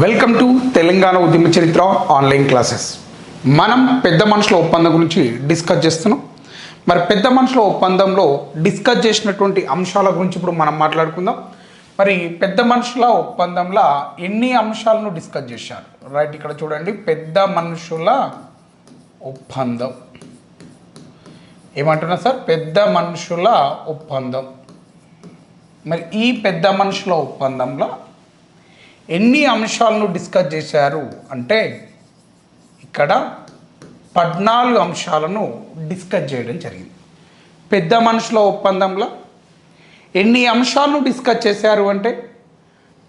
Welcome to Telangana ఉద్యమ చరిత్ర online classes మనం పెద్ద మనుషుల ఒప్పందం గురించి డిస్కస్ చేస్తున్నాం మరి పెద్ద మనుషుల ఒప్పందంలో డిస్కస్ చేసినటువంటి అంశాల గురించి ఇప్పుడు మనం మాట్లాడుకుందాం మరి పెద్ద మనుషుల ఒప్పందంలో ఎన్ని అంశాలను డిస్కస్ చేశారు రైట్ ఇక్కడ చూడండి పెద్ద మనుషుల ఒప్పందం ఏమంటున్నా సార్ పెద్ద మనుషుల ఒప్పందం మరి ఈ పెద్ద మనుషుల ఒప్పందంలో ఎన్ని అంశాలను డిస్కస్ చేశారు అంటే ఇక్కడ పద్నాలుగు అంశాలను డిస్కస్ చేయడం జరిగింది. పెద్ద మనుషుల ఒప్పందంలో ఎన్ని అంశాలను డిస్కస్ చేశారు అంటే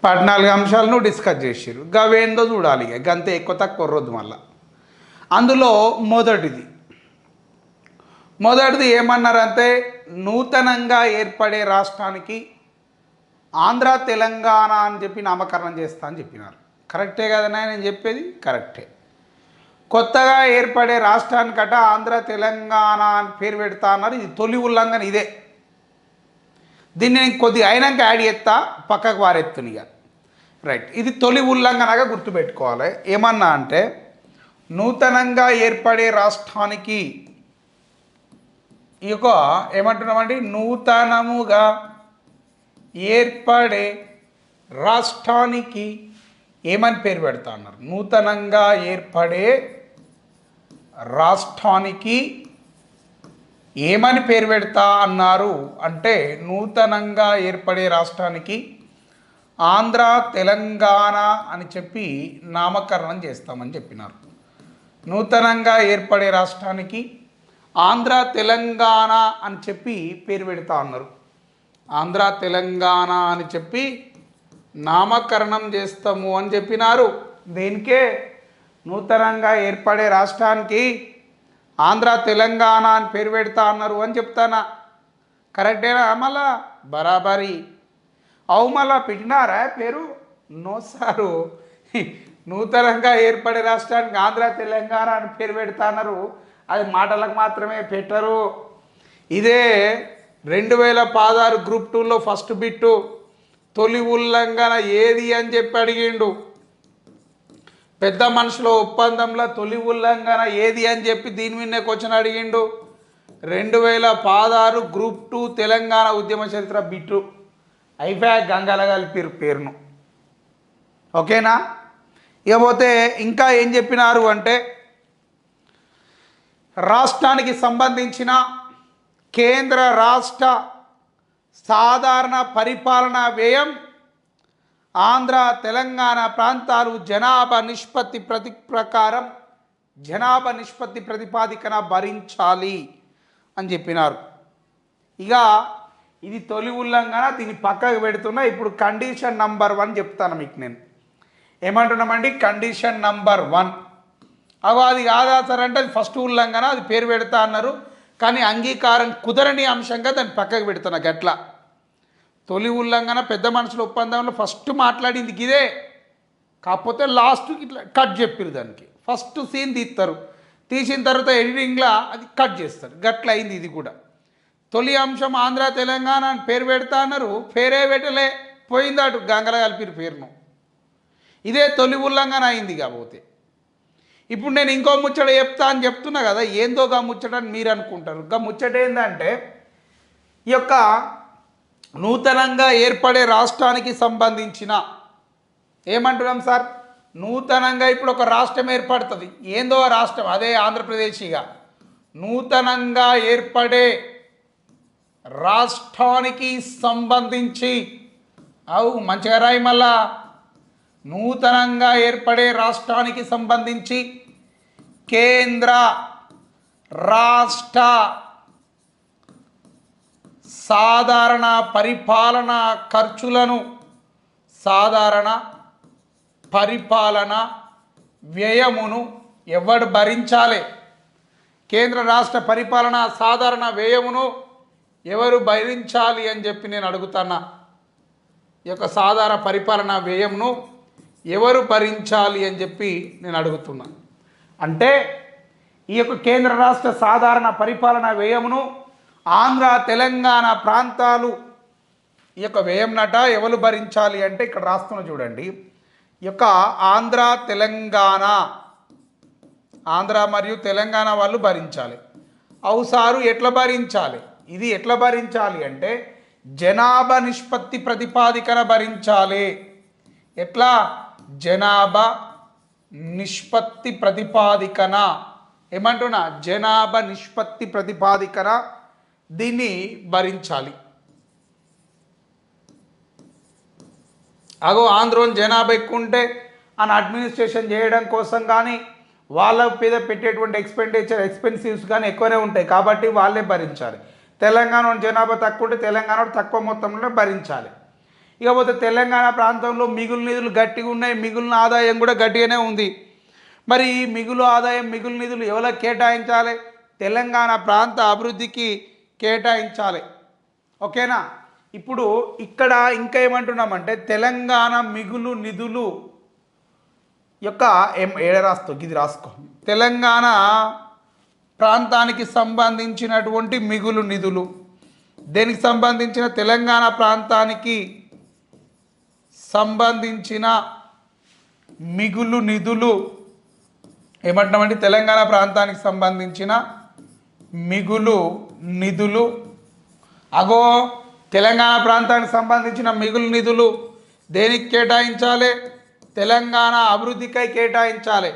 పద్నాలుగు అంశాలను డిస్కస్ చేసారు గవేందో చూడాలి ఇక గంతే ఎక్కువ తక్కువ రోజు మళ్ళా. అందులో మొదటిది మొదటిది ఏమన్నారంటే నూతనంగా ఏర్పడే రాష్ట్రానికి ఆంధ్ర తెలంగాణ అని చెప్పి నామకరణం చేస్తా అని చెప్పినారు. కరెక్టే కదన్నా నేను చెప్పేది? కరెక్టే. కొత్తగా ఏర్పడే రాష్ట్రానికట ఆంధ్ర తెలంగాణ అని పేరు పెడతా అన్నారు. ఇది తొలి ఉల్లంఘన ఇదే. దీన్ని నేను కొద్దిగా అయినాక యాడ్ చేస్తా. పక్కకు వారెత్తుని ఇక. రైట్. ఇది తొలి ఉల్లంఘనగా గుర్తుపెట్టుకోవాలి. ఏమన్నా అంటే నూతనంగా ఏర్పడే రాష్ట్రానికి ఈ యొక్క ఏమంటున్నామండి? నూతనముగా ఏర్పడే రాష్ట్రానికి ఏమని పేరు పెడతా అన్నారు? నూతనంగా ఏర్పడే రాష్ట్రానికి ఏమని పేరు పెడతా అన్నారు? అంటే నూతనంగా ఏర్పడే రాష్ట్రానికి ఆంధ్ర తెలంగాణ అని చెప్పి నామకరణం చేస్తామని చెప్పినారు. నూతనంగా ఏర్పడే రాష్ట్రానికి ఆంధ్ర తెలంగాణ అని చెప్పి పేరు పెడతా అన్నారు. ఆంధ్ర తెలంగాణ అని చెప్పి నామకరణం చేస్తాము అని చెప్పినారు. దేనికే? నూతనంగా ఏర్పడే రాష్ట్రానికి ఆంధ్ర తెలంగాణ అని పేరు పెడతా అన్నారు అని చెప్తానా? కరెక్టేనా మళ్ళా బరాబరి. అవు మళ్ళా పెట్టినారా పేరు? No sir. నూతనంగా ఏర్పడే రాష్ట్రానికి ఆంధ్ర తెలంగాణ అని పేరు పెడతా అన్నారు. అది మాటలకు మాత్రమే పెట్టరు. ఇదే రెండు వేల పదహారు గ్రూప్ టూలో ఫస్ట్ బిట్టు. తొలి ఉల్లంఘన ఏది అని చెప్పి అడిగిండు. పెద్ద మనుషుల ఒప్పందంలో తొలి ఉల్లంఘన ఏది అని చెప్పి దీని మీదనే క్వశ్చన్ అడిగిండు. రెండు వేల పదహారు గ్రూప్ టూ తెలంగాణ ఉద్యమ చరిత్ర బిట్టు. అయిపోయా గంగల కలిపిరు పేరును. ఓకేనా? ఇకపోతే ఇంకా ఏం చెప్పినారు అంటే రాష్ట్రానికి సంబంధించిన కేంద్ర రాష్ట్ర సాధారణ పరిపాలన వ్యయం ఆంధ్ర తెలంగాణ ప్రాంతాలు జనాభా నిష్పత్తి ప్రతి ప్రకారం జనాభా నిష్పత్తి ప్రతిపాదికన భరించాలి అని చెప్పినారు. ఇక ఇది తొలి ఉల్లంఘన దీన్ని పక్కకు పెడుతున్నా ఇప్పుడు కండిషన్ నంబర్ వన్ చెప్తాను మీకు నేను. ఏమంటున్నామండి? Condition number one. అగో అది కాదా సార్ అంటే అది ఫస్ట్ ఉల్లంఘన అది పేరు పెడతా అన్నారు. కానీ అంగీకారం కుదరని అంశంగా దాన్ని పక్కకు పెడుతున్నా గట్ల. తొలి ఉల్లంఘన పెద్ద మనుషుల ఒప్పందంలో ఫస్ట్ మాట్లాడింది ఇదే కాకపోతే లాస్ట్ ఇట్లా కట్ చెప్పారు దానికి. ఫస్ట్ సీన్ తీస్తారు తీసిన తర్వాత ఎడిటింగ్లో అది కట్ చేస్తారు. గట్ల అయింది ఇది కూడా. తొలి అంశం ఆంధ్ర తెలంగాణ అని పేరు పెడతా అన్నారు. పేరే పెట్టలే. పోయిందాటు గంగల కలిపిరు పేరును. ఇదే తొలి ఉల్లంఘన అయింది కాకపోతే ఇప్పుడు నేను ఇంకో ముచ్చట చెప్తా అని చెప్తున్నా కదా ఏందో గా ముచ్చట అని మీరు అనుకుంటారు. గా ముచ్చట ఏంటంటే ఈ యొక్క నూతనంగా ఏర్పడే రాష్ట్రానికి సంబంధించిన ఏమంటున్నాం సార్? నూతనంగా ఇప్పుడు ఒక రాష్ట్రం ఏర్పడుతుంది. ఏందో రాష్ట్రం? అదే ఆంధ్రప్రదేశ్ ఇక నూతనంగా ఏర్పడే రాష్ట్రానికి సంబంధించి అవు మంచిగా రాయి మళ్ళా. నూతనంగా ఏర్పడే రాష్ట్రానికి సంబంధించి కేంద్ర రాష్ట్ర సాధారణ పరిపాలన ఖర్చులను సాధారణ పరిపాలన వ్యయమును ఎవడు భరించాలి? కేంద్ర రాష్ట్ర పరిపాలన సాధారణ వ్యయమును ఎవరు భరించాలి అని చెప్పి నేను అడుగుతున్నా. ఈ యొక్క సాధారణ పరిపాలన వ్యయంను ఎవరు భరించాలి అని చెప్పి నేను అడుగుతున్నాను అంటే ఈ యొక్క కేంద్ర రాష్ట్ర సాధారణ పరిపాలన వ్యయమును ఆంధ్ర తెలంగాణ ప్రాంతాలు ఈ యొక్క వ్యయం నట ఎవరు భరించాలి అంటే ఇక్కడ రాస్తున్న చూడండి. ఈ యొక్క ఆంధ్ర తెలంగాణ ఆంధ్ర మరియు తెలంగాణ వాళ్ళు భరించాలి. అవుసారు ఎట్లా భరించాలి? ఇది ఎట్లా భరించాలి అంటే జనాభా నిష్పత్తి ప్రతిపాదికన భరించాలి. ఎట్లా? జనాభా నిష్పత్తి ప్రతిపాదికన. ఏమంటున్నా? జనాభా నిష్పత్తి ప్రతిపాదికన దీన్ని భరించాలి. అగో ఆంధ్రోని జనాభా ఎక్కువ ఉంటే అని అడ్మినిస్ట్రేషన్ చేయడం కోసం కానీ వాళ్ళ మీద పెట్టేటువంటి ఎక్స్పెండిచర్ ఎక్స్పెన్సివ్స్ కానీ ఎక్కువనే ఉంటాయి. కాబట్టి వాళ్ళే భరించాలి. తెలంగాణ జనాభా తక్కువ ఉంటే తెలంగాణ తక్కువ మొత్తంలో భరించాలి. ఇకపోతే తెలంగాణ ప్రాంతంలో మిగులు నిధులు గట్టిగా ఉన్నాయి మిగులిన ఆదాయం కూడా గట్టిగానే ఉంది. మరి ఈ మిగులు ఆదాయం మిగులు నిధులు ఎవరికి కేటాయించాలి? తెలంగాణ ప్రాంత అభివృద్ధికి కేటాయించాలి. ఓకేనా? ఇప్పుడు ఇక్కడ ఇంకా ఏమంటున్నామంటే తెలంగాణ మిగులు నిధులు యొక్క ఏం ఏడ రాస్తూ ఇది రాసుకో. తెలంగాణ ప్రాంతానికి సంబంధించినటువంటి మిగులు నిధులు. దేనికి సంబంధించిన? తెలంగాణ ప్రాంతానికి సంబంధించిన మిగులు నిధులు ఏమంటున్నామంటే తెలంగాణ ప్రాంతానికి సంబంధించిన మిగులు నిధులు. అగో తెలంగాణ ప్రాంతానికి సంబంధించిన మిగులు నిధులు దేనికి కేటాయించాలి? తెలంగాణ అభివృద్ధికై కేటాయించాలి.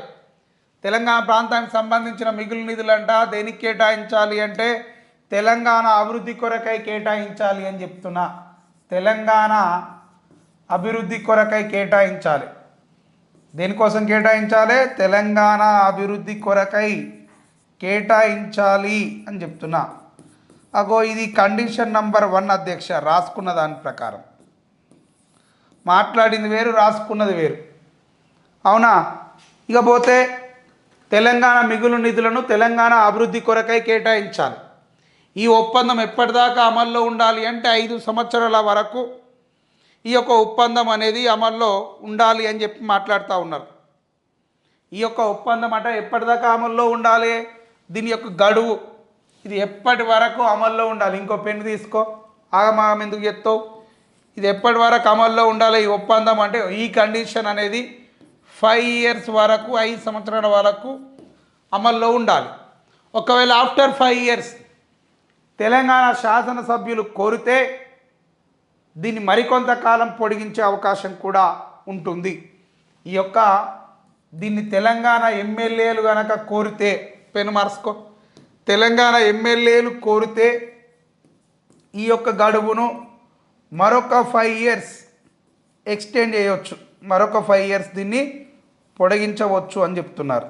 తెలంగాణ ప్రాంతానికి సంబంధించిన మిగులు నిధులంట దేనికి కేటాయించాలి అంటే తెలంగాణ అభివృద్ధి కొరకై కేటాయించాలి అని చెప్తున్నా. తెలంగాణ అభివృద్ధి కొరకై కేటాయించాలి. దేనికోసం కేటాయించాలి? తెలంగాణ అభివృద్ధి కొరకై కేటాయించాలి అని చెప్తున్నా. అగో ఇది కండిషన్ నంబర్ వన్ అధ్యక్ష రాసుకున్న దాని ప్రకారం. మాట్లాడింది వేరు రాసుకున్నది వేరు. అవునా? ఇకపోతే తెలంగాణ మిగులు నిధులను తెలంగాణ అభివృద్ధి కొరకై కేటాయించాలి. ఈ ఒప్పందం ఎప్పటిదాకా అమల్లో ఉండాలి అంటే ఐదు సంవత్సరాల వరకు ఈ యొక్క ఒప్పందం అనేది అమల్లో ఉండాలి అని చెప్పి మాట్లాడుతూ ఉన్నారు. ఈ యొక్క ఒప్పందం అంటే ఎప్పటిదాకా అమల్లో ఉండాలి? దీని యొక్క గడువు. ఇది ఎప్పటి వరకు అమల్లో ఉండాలి? ఇంకో పెన్ను తీసుకో. ఆగమాగం ఎందుకు చెప్తావు? ఇది ఎప్పటి వరకు అమల్లో ఉండాలి? ఈ ఒప్పందం అంటే ఈ కండిషన్ అనేది ఫైవ్ ఇయర్స్ వరకు ఐదు సంవత్సరాల వరకు అమల్లో ఉండాలి. ఒకవేళ ఆఫ్టర్ ఫైవ్ ఇయర్స్ తెలంగాణ శాసనసభ్యులు కోరితే దీన్ని మరికొంతకాలం పొడిగించే అవకాశం కూడా ఉంటుంది. ఈ యొక్క దీన్ని తెలంగాణ ఎమ్మెల్యేలు గనక కోరితే పెను మార్చుకో. తెలంగాణ ఎమ్మెల్యేలు కోరితే ఈ యొక్క గడువును మరొక ఫైవ్ ఇయర్స్ ఎక్స్టెండ్ చేయవచ్చు మరొక ఫైవ్ ఇయర్స్ దీన్ని పొడిగించవచ్చు అని చెప్తున్నారు.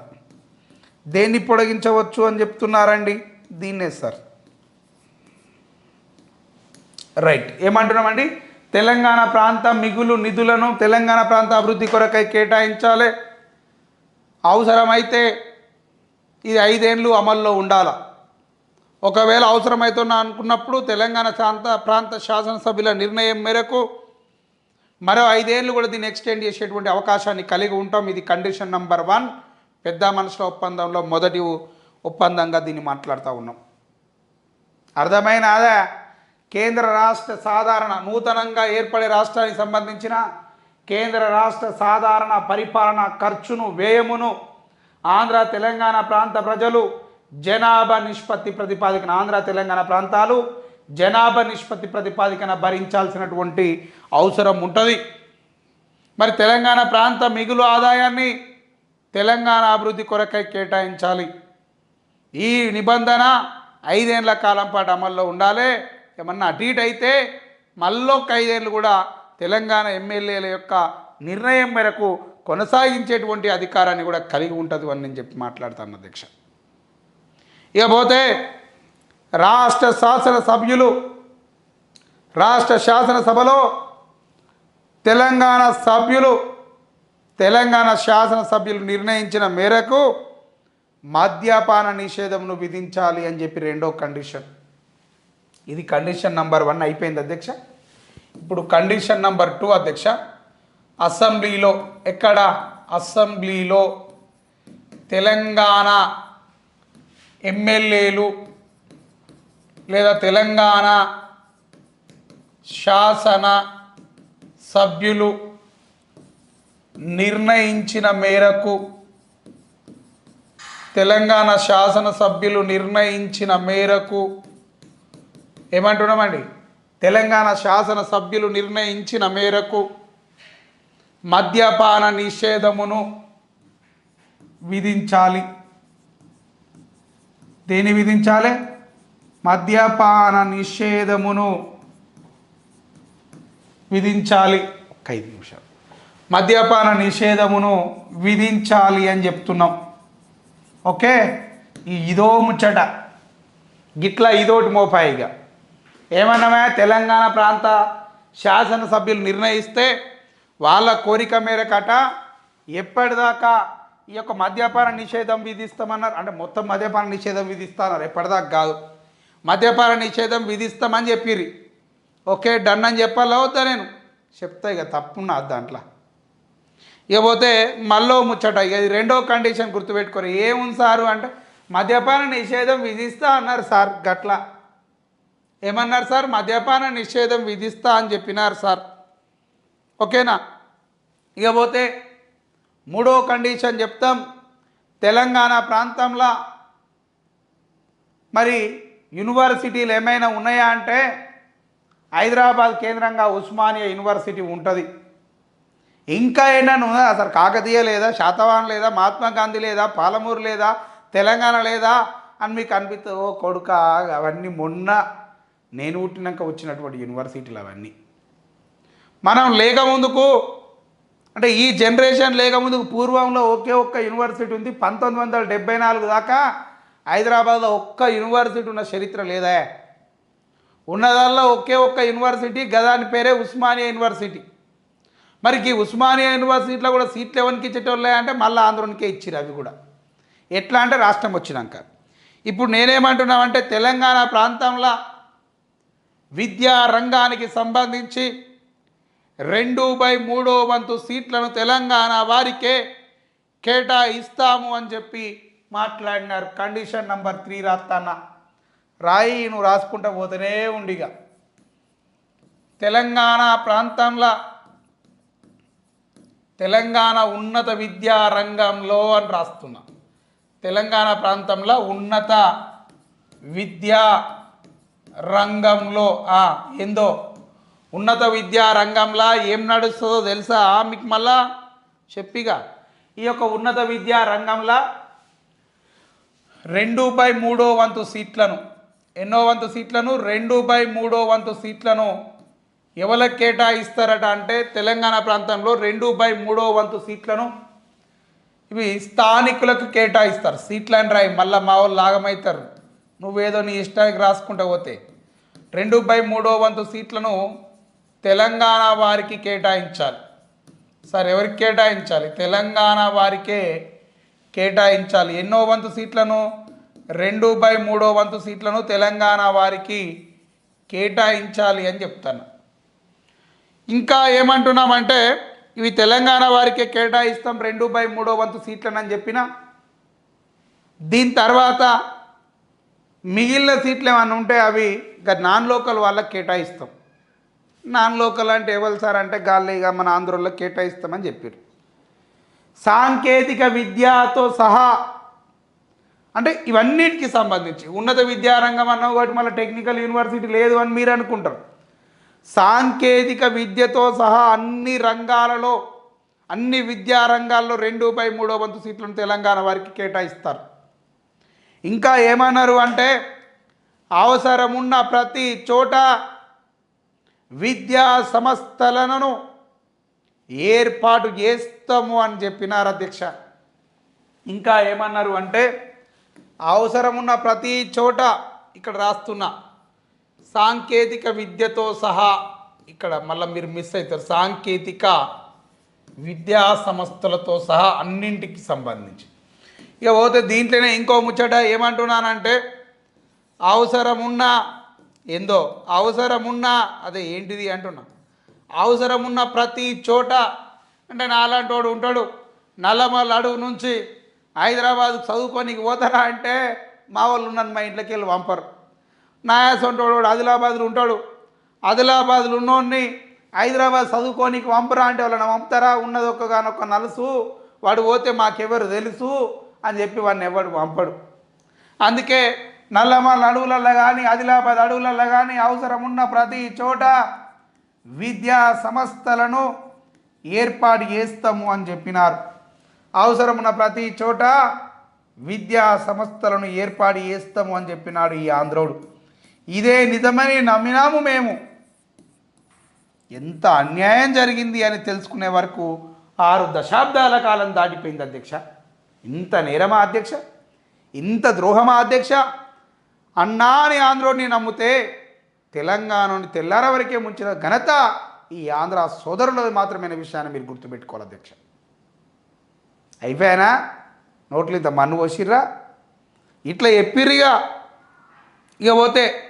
దేన్ని పొడిగించవచ్చు అని చెప్తున్నారండి? దీన్నే సార్. రైట్. ఏమంటున్నామండి? తెలంగాణ ప్రాంత మిగులు నిధులను తెలంగాణ ప్రాంత అభివృద్ధి కొరకై కేటాయించాలి. అవసరమైతే ఇది ఐదేండ్లు అమల్లో ఉండాల? ఒకవేళ అవసరమవుతున్నా అనుకున్నప్పుడు తెలంగాణ ప్రాంత ప్రాంత శాసనసభ్యుల నిర్ణయం మేరకు మరో ఐదేళ్ళు కూడా దీన్ని ఎక్స్టెండ్ చేసేటువంటి అవకాశాన్ని కలిగి ఉంటాం. ఇది కండిషన్ నంబర్ వన్. పెద్ద మనుషుల ఒప్పందంలో మొదటి ఒప్పందంగా దీన్ని మాట్లాడుతూ ఉన్నాం. అర్థమైన కేంద్ర రాష్ట్ర సాధారణ నూతనంగా ఏర్పడే రాష్ట్రానికి సంబంధించిన కేంద్ర రాష్ట్ర సాధారణ పరిపాలన ఖర్చును వ్యయమును ఆంధ్ర తెలంగాణ ప్రాంత ప్రజలు జనాభా నిష్పత్తి ప్రతిపాదికన ఆంధ్ర తెలంగాణ ప్రాంతాలు జనాభా నిష్పత్తి ప్రతిపాదికన భరించాల్సినటువంటి అవసరం ఉంటుంది. మరి తెలంగాణ ప్రాంత మిగులు ఆదాయాన్ని తెలంగాణ అభివృద్ధి కొరకై కేటాయించాలి. ఈ నిబంధన ఐదేళ్ళ కాలం పాటు అమల్లో ఉండాలి. ఏమన్నా అటు ఇటు అయితే మళ్ళొక్క ఐదేళ్ళు కూడా తెలంగాణ ఎమ్మెల్యేల యొక్క నిర్ణయం మేరకు కొనసాగించేటువంటి అధికారాన్ని కూడా కలిగి ఉంటుంది అని నేను చెప్పి మాట్లాడతాను అధ్యక్ష. ఇకపోతే రాష్ట్ర శాసన సభ్యులు రాష్ట్ర శాసనసభలో తెలంగాణ సభ్యులు తెలంగాణ శాసనసభ్యులు నిర్ణయించిన మేరకు మద్యపాన నిషేధంను విధించాలి అని చెప్పి రెండో కండిషన్. ఇది కండిషన్ నంబర్ వన్ అయిపోయింది అధ్యక్ష. ఇప్పుడు కండిషన్ నంబర్ టూ అధ్యక్ష. అసెంబ్లీలో ఎక్కడ? అసెంబ్లీలో తెలంగాణ ఎమ్మెల్యేలు లేదా తెలంగాణ శాసన సభ్యులు నిర్ణయించిన మేరకు తెలంగాణ శాసనసభ్యులు నిర్ణయించిన మేరకు ఏమంటున్నామండి? తెలంగాణ శాసనసభ్యులు నిర్ణయించిన మేరకు మద్యపాన నిషేధమును విధించాలి. దేని విధించాలి? మద్యపాన నిషేధమును విధించాలి. ఒక ఐదు నిమిషాలు. మద్యపాన నిషేధమును విధించాలి అని చెప్తున్నాం. ఓకే? ఈ ఇదో ముచ్చట. గిట్లా ఇదోటి మోపాయిగా ఏమన్నామే? తెలంగాణ ప్రాంత శాసనసభ్యులు నిర్ణయిస్తే వాళ్ళ కోరిక మేరకట ఎప్పటిదాకా ఈ యొక్క మద్యపాన నిషేధం విధిస్తామన్నారు. అంటే మొత్తం మద్యపాన నిషేధం విధిస్తాన్నారు. ఎప్పటిదాకా కాదు. మద్యపాన నిషేధం విధిస్తామని చెప్పిర్రి. ఓకే డన్ అని చెప్పాలా అవుతా నేను? చెప్తా ఇక తప్పున్నా దాంట్లో. ఇక పోతే మళ్ళో ముచ్చట ఇక రెండో కండిషన్ గుర్తుపెట్టుకోరు. ఏముంది సారు? అంటే మద్యపాన నిషేధం విధిస్తా అన్నారు సార్ గట్లా. ఏమన్నారు సార్? మద్యపాన నిషేధం విధిస్తా అని చెప్పినారు సార్. ఓకేనా? ఇకపోతే మూడో కండిషన్ చెప్తాం. తెలంగాణ ప్రాంతంలో మరి యూనివర్సిటీలు ఏమైనా ఉన్నాయా అంటే హైదరాబాద్ కేంద్రంగా ఉస్మానియా యూనివర్సిటీ ఉంటుంది. ఇంకా ఏమైనా ఉన్నదా అసలు కాకతీయ లేదా? శాతవాహన్ లేదా? మహాత్మా గాంధీ లేదా? పాలమూరు లేదా? తెలంగాణ లేదా? అని మీకు అనిపిస్తే ఓ కొడుక? అవన్నీ మొన్న నేను పుట్టినాక వచ్చినటువంటి యూనివర్సిటీలు అవన్నీ. మనం లేక ముందుకు అంటే ఈ జనరేషన్ లేక ముందుకు పూర్వంలో ఒకే ఒక్క యూనివర్సిటీ ఉంది. పంతొమ్మిది వందల డెబ్బై నాలుగు దాకా హైదరాబాద్లో ఒక్క యూనివర్సిటీ ఉన్న చరిత్ర లేదా. ఉన్నదాల్లో ఒకే ఒక్క యూనివర్సిటీ గదాని పేరే ఉస్మానియా యూనివర్సిటీ మరి ఈ ఉస్మానియా యూనివర్సిటీలో కూడా సీట్లు ఎవరికి ఇచ్చేటోళ్ళే అంటే మళ్ళీ ఆంధ్రునికే ఇచ్చిరు అవి కూడా. ఎట్లా అంటే రాష్ట్రం వచ్చినాక. ఇప్పుడు నేనేమంటున్నామంటే తెలంగాణ ప్రాంతంలో విద్యా రంగానికి సంబంధించి రెండు బై మూడో వంతు సీట్లను తెలంగాణ వారికే కేటాయిస్తాము అని చెప్పి మాట్లాడినారు. కండిషన్ నంబర్ త్రీ రాస్తాన్న రాయి నువ్వు రాసుకుంటా పోతూనే ఉండిగా. తెలంగాణ ప్రాంతంలో తెలంగాణ ఉన్నత విద్యా రంగంలో అని రాస్తున్నా. తెలంగాణ ప్రాంతంలో ఉన్నత విద్యా రంగంలో ఆ, ఏందో? ఉన్నత విద్యా రంగంలో ఏం నడుస్తుందో తెలుసా? మీకు మళ్ళా చెప్పిగా. ఈ యొక్క ఉన్నత విద్యా రంగంలో రెండు బై మూడో వంతు సీట్లను. ఎన్నో వంతు సీట్లను? రెండు బై మూడో వంతు సీట్లను ఎవరికి కేటాయిస్తారట అంటే తెలంగాణ ప్రాంతంలో రెండు బై మూడో వంతు సీట్లను ఇవి స్థానికులకు కేటాయిస్తారు. సీట్లను రాయి మళ్ళీ మా వాళ్ళు లాగమవుతారు నువ్వేదో నీ ఇష్టానికి రాసుకుంటా పోతే. రెండు బై మూడో వంతు సీట్లను తెలంగాణ వారికి కేటాయించాలి. సార్ ఎవరికి కేటాయించాలి? తెలంగాణ వారికే కేటాయించాలి. ఎన్నో వంతు సీట్లను? రెండు బై మూడో వంతు సీట్లను తెలంగాణ వారికి కేటాయించాలి అని చెప్తాను. ఇంకా ఏమంటున్నామంటే ఇవి తెలంగాణ వారికే కేటాయిస్తాం రెండు బై మూడో వంతు సీట్లను అని చెప్పిన దీని తర్వాత మిగిలిన సీట్లు ఏమైనా ఉంటే అవి ఇక నాన్ లోకల్ వాళ్ళకి కేటాయిస్తాం. నాన్ లోకల్ అంటే ఎవరు సార్ అంటే గాలి ఇక మన ఆంధ్రలో కేటాయిస్తామని చెప్పారు సాంకేతిక విద్యతో సహా అంటే ఇవన్నిటికి సంబంధించి ఉన్నత విద్యారంగం అన్న ఒకటి మళ్ళీ టెక్నికల్ యూనివర్సిటీ లేదు అని మీరు అనుకుంటారు. సాంకేతిక విద్యతో సహా అన్ని రంగాలలో అన్ని విద్యారంగాల్లో రెండు బై మూడో వంతు సీట్లను తెలంగాణ వారికి కేటాయిస్తారు. ఇంకా ఏమన్నారు అంటే అవసరమున్న ప్రతి చోట విద్యా సంస్థలను ఏర్పాటు చేస్తాము అని చెప్పినారు అధ్యక్ష. ఇంకా ఏమన్నారు అంటే అవసరమున్న ప్రతి చోట ఇక్కడ రాస్తున్న సాంకేతిక విద్యతో సహా ఇక్కడ మళ్ళీ మీరు మిస్ అవుతారు. సాంకేతిక విద్యా సంస్థలతో సహా అన్నింటికి సంబంధించి. ఇక పోతే దీంట్లోనే ఇంకో ముచ్చట ఏమంటున్నానంటే అవసరమున్నా ఏందో అవసరమున్నా అదే ఏంటిది అంటున్నా అవసరమున్న ప్రతి చోట అంటే నాలాంటి వాడు ఉంటాడు నల్లమల్ల అడుగు నుంచి హైదరాబాద్ చదువుకోనికి పోతారా అంటే మా వాళ్ళు ఉన్నాను మా ఇంట్లోకి వెళ్ళి పంపరు. నాయాసంటోడు ఆదిలాబాద్లో ఉంటాడు ఆదిలాబాద్లో ఉన్నోడిని హైదరాబాద్ చదువుకోనికి పంపరా అంటే వాళ్ళని పంపుతారా? ఉన్నది ఒక్కగానొక్క నలుసు వాడు పోతే మాకెవరు తెలుసు? అని చెప్పి వాడిని ఎవడు పంపడు. అందుకే నల్లమల్ల అడవులలో కానీ ఆదిలాబాద్ అడవులలో కానీ అవసరం ఉన్న ప్రతి చోట విద్యా సంస్థలను ఏర్పాటు చేస్తాము అని చెప్పినారు. అవసరం ఉన్న ప్రతి చోట విద్యా సంస్థలను ఏర్పాటు చేస్తాము అని చెప్పినాడు ఈ ఆంధ్రోడు. ఇదే నిజమని నమ్మినాము మేము. ఎంత అన్యాయం జరిగింది అని తెలుసుకునే వరకు ఆరు దశాబ్దాల కాలం దాటిపోయింది అధ్యక్ష. ఇంత నేరమా అధ్యక్ష? ఇంత ద్రోహమా అధ్యక్ష? అన్నా అని ఆంధ్రోని నమ్మితే తెలంగాణని తెల్లార వరకే ముంచిన ఘనత ఈ ఆంధ్ర సోదరులది మాత్రమైన విషయాన్ని మీరు గుర్తుపెట్టుకోవాలి అధ్యక్ష. అయిపోయానా? నోట్లు ఇంత మన్ను పోసిర్రా? ఇట్లా ఎప్పిర్రిగా ఇక పోతే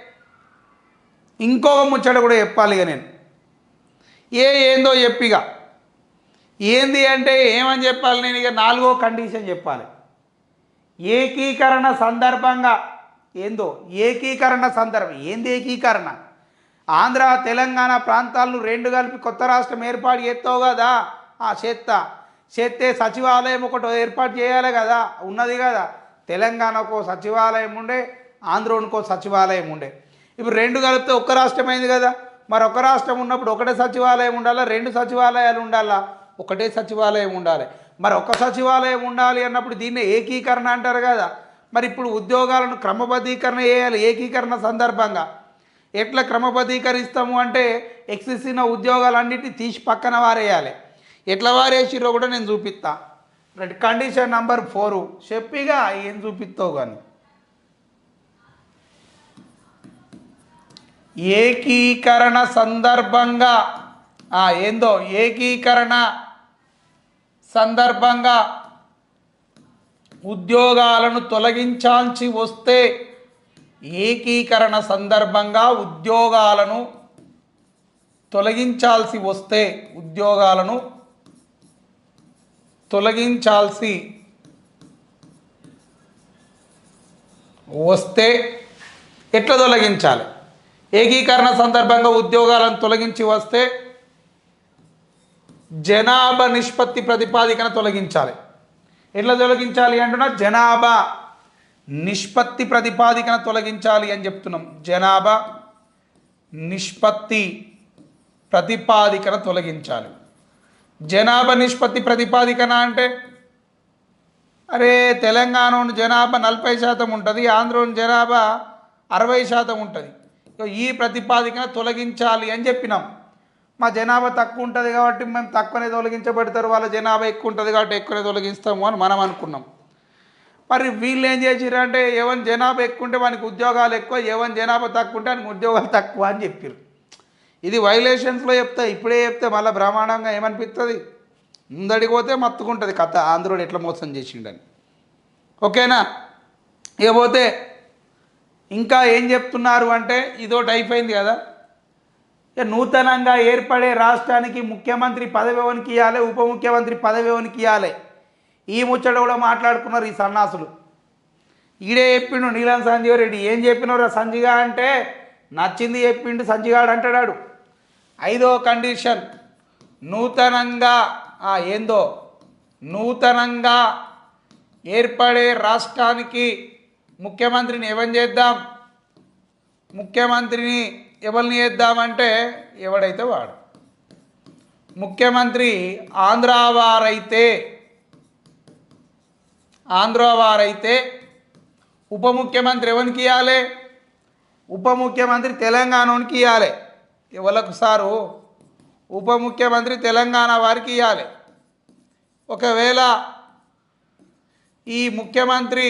ఇంకొక ముచ్చట కూడా చెప్పాలి ఇక నేను. ఏ ఏందో చెప్పిగా? ఏంది అంటే ఏమని చెప్పాలి నేను? ఇక నాలుగో కండిషన్ చెప్పాలి. ఏకీకరణ సందర్భంగా ఏందో? ఏకీకరణ సందర్భం. ఏంది ఏకీకరణ? ఆంధ్ర తెలంగాణ ప్రాంతాలను రెండు కలిపి కొత్త రాష్ట్రం ఏర్పాటు చేస్తావు కదా? ఆ చేత్తా. చేస్తే సచివాలయం ఒకటి ఏర్పాటు చేయాలి కదా? ఉన్నది కదా. తెలంగాణకు సచివాలయం ఉండే ఆంధ్రోనికో సచివాలయం ఉండే. ఇప్పుడు రెండు కలిపితే ఒక్క రాష్ట్రం అయింది కదా. మరి ఒక రాష్ట్రం ఉన్నప్పుడు ఒకటే సచివాలయం ఉండాలా? రెండు సచివాలయాలు ఉండాలా? ఒకటే సచివాలయం ఉండాలి. మరి ఒక సచివాలయం ఉండాలి అన్నప్పుడు దీన్ని ఏకీకరణ అంటారు కదా. మరి ఇప్పుడు ఉద్యోగాలను క్రమబద్ధీకరణ చేయాలి ఏకీకరణ సందర్భంగా. ఎట్లా క్రమబద్ధీకరిస్తాము అంటే ఎక్సిసిన ఉద్యోగాలన్నిటిని తీసి పక్కన వారేయాలి. ఎట్లా వారేసిరో కూడా నేను చూపిస్తా. రెడ్ కండిషన్ నంబర్ ఫోరు చెప్పిగా ఏం చూపిస్తావు కానీ ఏకీకరణ సందర్భంగా. ఏందో? ఏకీకరణ సందర్భంగా ఉద్యోగాలను తొలగించాల్సి వస్తే ఏకీకరణ సందర్భంగా ఉద్యోగాలను తొలగించాల్సి వస్తే ఉద్యోగాలను తొలగించాల్సి వస్తే ఎట్లా తొలగించాలి? ఏకీకరణ సందర్భంగా ఉద్యోగాలను తొలగించి వస్తే జనాభా నిష్పత్తి ప్రతిపాదికన తొలగించాలి. ఎట్లా తొలగించాలి అంటున్నా జనాభా నిష్పత్తి ప్రతిపాదికన తొలగించాలి అని చెప్తున్నాం. జనాభా నిష్పత్తి ప్రతిపాదికన తొలగించాలి. జనాభా నిష్పత్తి ప్రతిపాదికన అంటే అరే తెలంగాణ జనాభా నలభై శాతం ఉంటుంది ఆంధ్రోని జనాభా అరవై శాతం ఉంటుంది. ఈ ప్రతిపాదికన తొలగించాలి అని చెప్పినాం. మా జనాభా తక్కువ ఉంటుంది కాబట్టి మేము తక్కువనే తొలగించబడతారు వాళ్ళ జనాభా ఎక్కువ ఉంటుంది కాబట్టి ఎక్కువనే తొలగిస్తాము అని మనం అనుకున్నాం. మరి వీళ్ళు ఏం చేసిర్రు అంటే ఎవరి జనాభా ఎక్కువ ఉంటే వానికి ఉద్యోగాలు ఎక్కువ ఎవరి జనాభా తక్కువ ఉంటే వానికి ఉద్యోగాలు తక్కువ అని చెప్పారు ఇది వైలేషన్స్లో చెప్తా ఇప్పుడే చెప్తే మళ్ళీ బ్రహ్మాండంగా ఏమనిపిస్తుంది ముందడికి పోతే మత్తుకుంటుంది కథ ఆంధ్రుడు ఎట్లా మోసం చేసిండని. ఓకేనా? ఇక పోతే ఇంకా ఏం చెప్తున్నారు అంటే ఇదోటి అయిపోయింది కదా. నూతనంగా ఏర్పడే రాష్ట్రానికి ముఖ్యమంత్రి పదవి ఎవరికి ఇవ్వాలి? ఉప ముఖ్యమంత్రి పదవి ఎవరికి ఇవ్వాలి? ఈ ముచ్చట కూడా మాట్లాడుకున్నారు ఈ సన్నాసులు. ఈడే చెప్పిండు నీలం సంజీవ్ రెడ్డి ఏం చెప్పినరా సంజిగా అంటే? నచ్చింది చెప్పిండు సంజిగాడు అంటాడాడు. ఐదో కండిషన్. నూతనంగా ఏందో? నూతనంగా ఏర్పడే రాష్ట్రానికి ముఖ్యమంత్రిని ఏమని చేద్దాం? ముఖ్యమంత్రిని ఎవరిని వేద్దామంటే ఎవడైతే వాడు? ముఖ్యమంత్రి ఆంధ్రావారైతే వారైతే ఉప ముఖ్యమంత్రి ఎవరికి ఇవ్వాలి ఉప ముఖ్యమంత్రి తెలంగాణకి ఇవ్వాలి ఎవరికి సారు? ఉప ముఖ్యమంత్రి తెలంగాణ వారికి ఇవ్వాలి ఒకవేళ ఈ ముఖ్యమంత్రి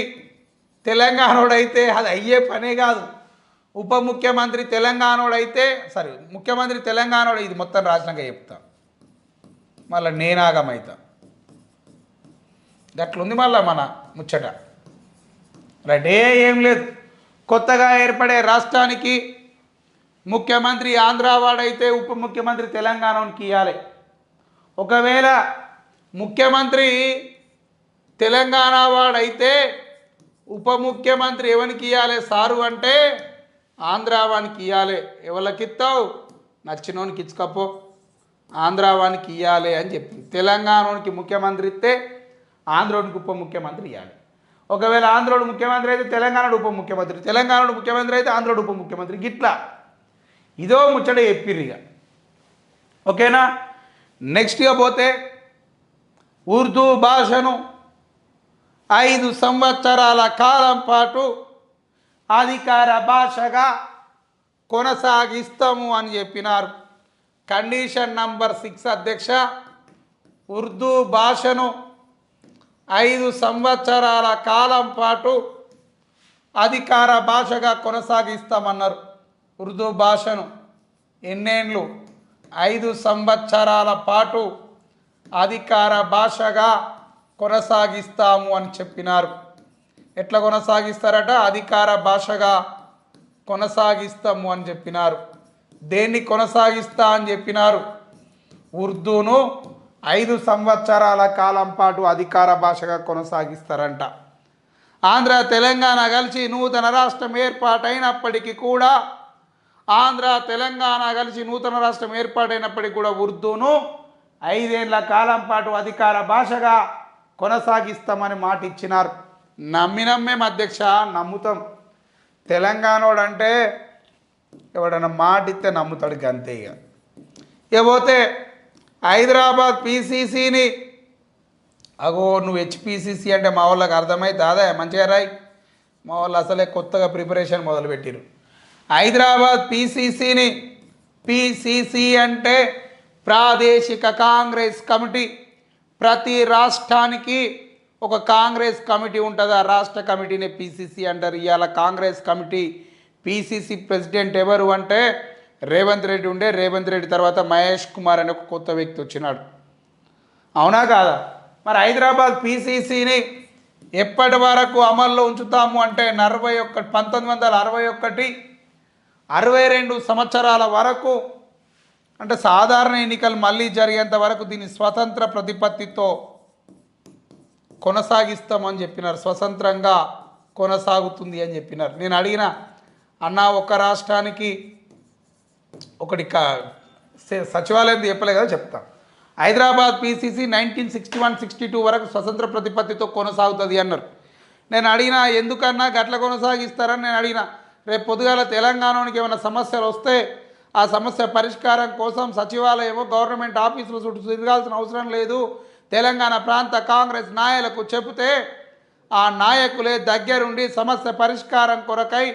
తెలంగాణోడైతే అది అయ్యే పనే కాదు. ఉప ముఖ్యమంత్రి తెలంగాణోడైతే సరే ముఖ్యమంత్రి తెలంగాణోడు ఇది మొత్తం రాసినాక చెప్తా. మళ్ళీ నేనాగమైతా. గట్లుంది మళ్ళీ మన ముచ్చట. రైట్ ఏ ఏం లేదు. కొత్తగా ఏర్పడే రాష్ట్రానికి ముఖ్యమంత్రి ఆంధ్ర అయితే ఉప ముఖ్యమంత్రి తెలంగాణకి ఇవ్వాలి ఒకవేళ ముఖ్యమంత్రి తెలంగాణ వాడైతే ఉప ముఖ్యమంత్రి ఎవరికి ఇవ్వాలి సారు అంటే ఆంధ్రావానికి ఇవ్వాలి ఎవరికి ఇస్తావు? నచ్చినోనికి ఇచ్చుకపో. ఆంధ్రావానికి ఇవ్వాలి అని చెప్పింది. తెలంగాణకి ముఖ్యమంత్రి ఇస్తే ఆంధ్రోనికి ఉప ముఖ్యమంత్రి ఇవ్వాలి ఒకవేళ ఆంధ్రోడు ముఖ్యమంత్రి అయితే తెలంగాణడు ఉప ముఖ్యమంత్రి. తెలంగాణడు ముఖ్యమంత్రి అయితే ఆంధ్రోడు ఉప ముఖ్యమంత్రి. గిట్లా. ఇదో ముచ్చట చెప్పిర్రు ఇక ఓకేనా? నెక్స్ట్గా పోతే ఉర్దూ భాషను ఐదు సంవత్సరాల కాలం పాటు అధికార భాషగా కొనసాగిస్తాము అని చెప్పినారు. కండిషన్ నంబర్ సిక్స్ అధ్యక్ష ఉర్దూ భాషను ఐదు సంవత్సరాల కాలం పాటు అధికార భాషగా కొనసాగిస్తామన్నారు. ఉర్దూ భాషను ఎన్నేళ్ళు ఐదు సంవత్సరాల పాటు అధికార భాషగా కొనసాగిస్తాము అని చెప్పినారు. ఎట్లా కొనసాగిస్తారట? అధికార భాషగా కొనసాగిస్తాము అని చెప్పినారు. దేన్ని కొనసాగిస్తా అని చెప్పినారు? ఉర్దూను ఐదు సంవత్సరాల కాలం పాటు అధికార భాషగా కొనసాగిస్తారంట. ఆంధ్ర తెలంగాణ కలిసి నూతన రాష్ట్రం ఏర్పాటైనప్పటికీ కూడా ఆంధ్ర తెలంగాణ కలిసి నూతన రాష్ట్రం ఏర్పాటైనప్పటికీ కూడా ఉర్దూను ఐదేళ్ళ కాలం పాటు అధికార భాషగా కొనసాగిస్తామని మాట ఇచ్చినారు నమ్మినం మేము అధ్యక్ష నమ్ముతాం. తెలంగాణోడు అంటే ఎవడన్నా మాట ఇస్తే నమ్ముతాడు అంతే ఇక. ఇకపోతే హైదరాబాద్ పీసీసీని అగో నువ్వు హెచ్పిసిసి అంటే మా వాళ్ళకి అర్థమైతే అదే మంచిగా రాయి. మా వాళ్ళు అసలే కొత్తగా ప్రిపరేషన్ మొదలుపెట్టిరు హైదరాబాద్ పీసీసీని పిసిసి అంటే ప్రాదేశిక కాంగ్రెస్ కమిటీ. ప్రతి రాష్ట్రానికి ఒక కాంగ్రెస్ కమిటీ ఉంటుంది? ఆ రాష్ట్ర కమిటీనే పిసిసి అంటారు. ఇవాళ కాంగ్రెస్ కమిటీ పిసిసి ప్రెసిడెంట్ ఎవరు అంటే రేవంత్ రెడ్డి ఉండే. రేవంత్ రెడ్డి తర్వాత మహేష్ కుమార్ అనే ఒక కొత్త వ్యక్తి వచ్చినాడు. అవునా కాదా? మరి హైదరాబాద్ పీసీసీని ఎప్పటి వరకు అమల్లో ఉంచుతాము అంటే నలభై ఒక్క పంతొమ్మిది వందల అరవై ఒకటి అరవై రెండు సంవత్సరాల వరకు అంటే సాధారణ ఎన్నికలు మళ్ళీ జరిగేంత వరకు దీన్ని స్వతంత్ర ప్రతిపత్తితో కొనసాగిస్తామని చెప్పినారు. స్వతంత్రంగా కొనసాగుతుంది అని చెప్పినారు. నేను అడిగిన అన్న ఒక రాష్ట్రానికి ఒకటి క- సచివాలయం చెప్పలే కదా చెప్తా. Hyderabad PCC nineteen sixty one sixty two వరకు స్వతంత్ర ప్రతిపత్తితో కొనసాగుతుంది అన్నారు. నేను అడిగిన ఎందుకన్నా గట్ల కొనసాగిస్తారని? నేను అడిగిన రేపు పొద్దుగాల తెలంగాణకి ఏమైనా సమస్యలు వస్తే ఆ సమస్య పరిష్కారం కోసం సచివాలయమో గవర్నమెంట్ ఆఫీసులు చుట్టూ తిరగాల్సిన అవసరం లేదు. తెలంగాణ ప్రాంత కాంగ్రెస్ నాయకులకు చెబితే ఆ నాయకులే దగ్గరుండి సమస్య పరిష్కారం కొరకై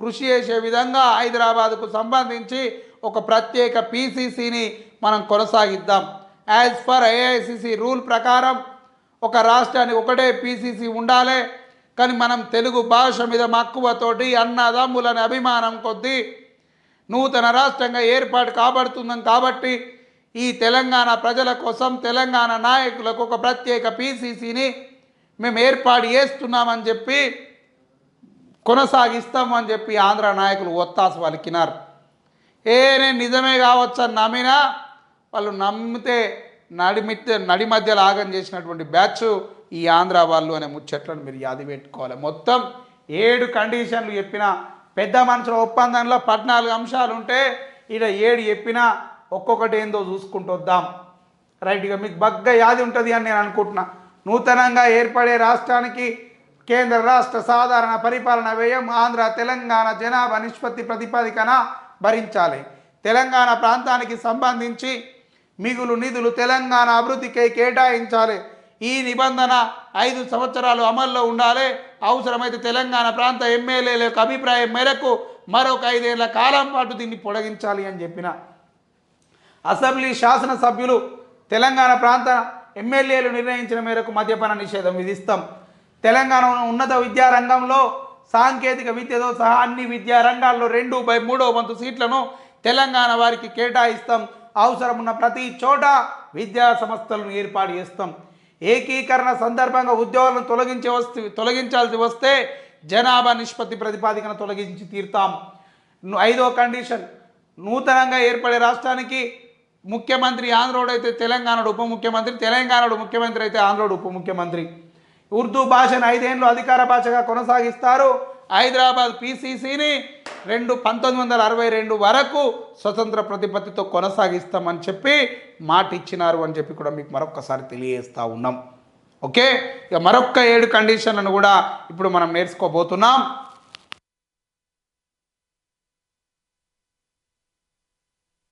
కృషి చేసే విధంగా హైదరాబాద్కు సంబంధించి ఒక ప్రత్యేక పీసీసీని మనం కొనసాగిద్దాం. యాజ్ ఫర్ ఏఐసిసి రూల్ ప్రకారం ఒక రాష్ట్రానికి ఒకటే పీసీసీ ఉండాలి కానీ మనం తెలుగు భాష మీద మక్కువతోటి అన్నదమ్ములని అభిమానం కొద్దీ నూతన రాష్ట్రంగా ఏర్పాటు కాబడుతున్నాం కాబట్టి ఈ తెలంగాణ ప్రజల కోసం తెలంగాణ నాయకులకు ఒక ప్రత్యేక పీసీసీని మేము ఏర్పాటు చేస్తున్నామని చెప్పి కొనసాగిస్తామని చెప్పి ఆంధ్ర నాయకులు ఒత్తాసు పలికినారు. ఏ నేను నిజమే కావచ్చని నమ్మినా వాళ్ళు నమ్మితే నడిమితే నడి మధ్య లాగం చేసినటువంటి బ్యాచ్ ఈ ఆంధ్ర వాళ్ళు అనే ముచ్చట్లను మీరు యాది పెట్టుకోవాలి. మొత్తం ఏడు కండిషన్లు చెప్పిన పెద్ద మనుషుల ఒప్పందంలో పద్నాలుగు అంశాలు ఉంటే ఇలా ఏడు చెప్పినా ఒక్కొక్కటి ఏందో చూసుకుంటూ వద్దాం రైట్ ఇక మీకు బగ్గ యాది ఉంటుంది అని నేను అనుకుంటున్నా. నూతనంగా ఏర్పడే రాష్ట్రానికి కేంద్ర రాష్ట్ర సాధారణ పరిపాలన వ్యయం ఆంధ్ర తెలంగాణ జనాభా నిష్పత్తి ప్రతిపాదికన భరించాలి. తెలంగాణ ప్రాంతానికి సంబంధించి మిగులు నిధులు తెలంగాణ అభివృద్ధికై కేటాయించాలి. ఈ నిబంధన ఐదు సంవత్సరాలు అమల్లో ఉండాలి. అవసరమైతే తెలంగాణ ప్రాంత ఎమ్మెల్యేల యొక్క అభిప్రాయం మేరకు మరొక ఐదేళ్ళ కాలం పాటు దీన్ని పొడిగించాలి అని చెప్పిన అసెంబ్లీ శాసనసభ్యులు తెలంగాణ ప్రాంత ఎమ్మెల్యేలు నిర్ణయించిన మేరకు మద్యపాన నిషేధం విధిస్తాం. తెలంగాణ ఉన్నత విద్యారంగంలో సాంకేతిక విద్యతో సహా అన్ని విద్యా రంగాల్లో రెండు బై మూడో వంతు సీట్లను తెలంగాణ వారికి కేటాయిస్తాం. అవసరం ఉన్న ప్రతి చోట విద్యా సంస్థలను ఏర్పాటు చేస్తాం. ఏకీకరణ సందర్భంగా ఉద్యోగాలను తొలగించే వస్తే తొలగించాల్సి వస్తే జనాభా నిష్పత్తి ప్రతిపాదికన తొలగించి తీరుతాం. ఐదో కండిషన్ నూతనంగా ఏర్పడే రాష్ట్రానికి ముఖ్యమంత్రి ఆంధ్రోడు అయితే తెలంగాణడు ఉప ముఖ్యమంత్రి తెలంగాణడు ముఖ్యమంత్రి అయితే ఆంధ్రోడు ఉప ముఖ్యమంత్రి. ఉర్దూ భాషను ఐదేళ్ళు అధికార భాషగా కొనసాగిస్తారు. హైదరాబాద్ పిసిసిని రెండు పంతొమ్మిది వందల అరవై రెండు వరకు స్వతంత్ర ప్రతిపత్తితో కొనసాగిస్తామని చెప్పి మాట ఇచ్చినారు అని చెప్పి కూడా మీకు మరొకసారి తెలియజేస్తూ ఉన్నాం. ఓకే? ఇక మరొక్క ఏడు కండిషన్లను కూడా ఇప్పుడు మనం నేర్చుకోబోతున్నాం.